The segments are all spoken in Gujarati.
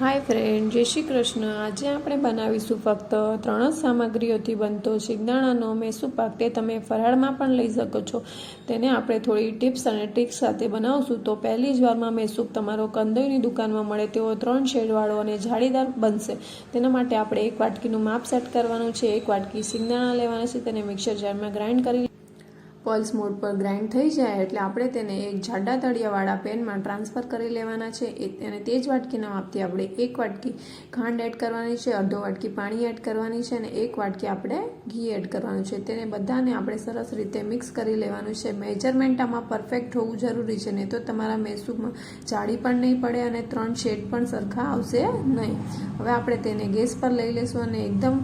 હાય ફ્રેન્ડ જય શ્રી કૃષ્ણ. આજે આપણે બનાવીશું ફક્ત ત્રણ જ સામગ્રીઓથી બનતો શિંગદાણાનો મેસું પાક. તે તમે ફરાળમાં પણ લઈ શકો છો. તેને આપણે થોડી ટિપ્સ અને ટ્રિક્સ સાથે બનાવશું. તો પહેલી જ વારમાં મેસૂપ તમારો કંદોઈની દુકાનમાં મળે તેવો ત્રણ શેડવાળો અને જાળીદાર બનશે. તેના માટે આપણે એક વાટકીનું માપ સેટ કરવાનું છે. એક વાટકી શિંગદાણા લેવાના છે. તેને મિક્સર જારમાં ગ્રાઇન્ડ કરી પલ્સ મોડ પર ગ્રાઇન્ડ થઈ જાય એટલે આપણે તેને એક જાડા તળિયાવાળા પેનમાં ટ્રાન્સફર કરી લેવાના છે. અને તે જ વાટકીના માપથી આપણે એક વાટકી ખાંડ એડ કરવાની છે, અડધો વાટકી પાણી એડ કરવાની છે અને એક વાટકી આપણે ઘી એડ કરવાનું છે. તેને બધાને આપણે સરસ રીતે મિક્સ કરી લેવાનું છે. મેજરમેન્ટ આમાં પરફેક્ટ હોવું જરૂરી છે, નહીં તો તમારા મેસૂબમાં જાળી પણ નહીં પડે અને ત્રણ શેડ પણ સરખા આવશે નહીં. હવે આપણે તેને ગેસ પર લઈ લઈશું અને એકદમ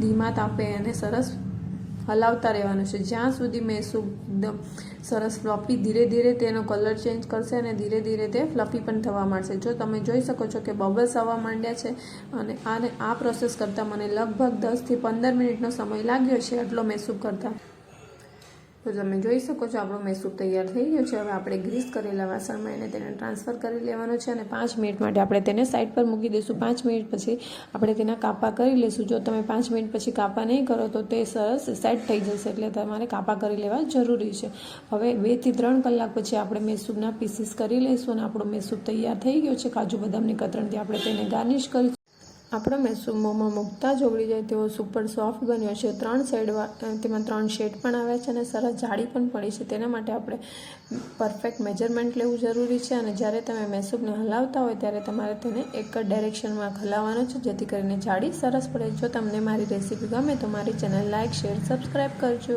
ધીમા તાપે અને સરસ હલાવતા રહેવાનું છે. જ્યાં સુધી મેસૂબ એકદમ સરસ ફ્લફી ધીરે ધીરે તેનો કલર ચેન્જ કરશે અને ધીરે ધીરે તે ફ્લફી પણ થવા માંડશે. જો તમે જોઈ શકો છો કે બબલ્સ આવવા માંડ્યા છે અને આને આ પ્રોસેસ કરતાં મને લગભગ દસથી પંદર મિનિટનો સમય લાગ્યો છે. આટલો મેસૂબ કરતાં? તો તમે જોઈ શકો છો, આપણો મૈસૂર તૈયાર થઈ ગયો છે. હવે આપણે ગ્રીસ કરેલા વાસણમાં એને તેને ટ્રાન્સફર કરી લેવાનો છે અને પાંચ મિનિટ માટે આપણે તેને સાઈડ પર મૂકી દઈશું. પાંચ મિનિટ પછી આપણે તેના કાપા કરી લઈશું જો તમે પાંચ મિનિટ પછી કાપા નહીં કરો તો તે સરસ સેટ થઈ જશે, એટલે તમારે કાપા કરી લેવા જરૂરી છે. હવે બેથી ત્રણ કલાક પછી આપણે મેસૂબના પીસીસ કરી લઈશું અને આપણો મૈસૂર તૈયાર થઈ ગયો છે. કાજુ બદામની કતરણથી આપણે તેને ગાર્નિશ કરી આપણો મેસૂબ મોંમાં મૂકતા જ ઓગળી જાય તેવો સુપર સોફ્ટ બન્યો છે. ત્રણ શેડ તેમાં ત્રણ શેડ પણ આવ્યા છે અને સરસ જાળી પણ પડી છે. તેના માટે આપણે પરફેક્ટ મેજરમેન્ટ લેવું જરૂરી છે અને જ્યારે તમે મેસૂબને હલાવતા હોય ત્યારે તમારે તેને એક જ ડાયરેક્શનમાં હલાવવાનો છે. જેથી કરીને જાડી સરસ પડે. જો તમને મારી રેસીપી ગમે તો મારી ચેનલ લાઇક શેર સબસ્ક્રાઈબ કરજો.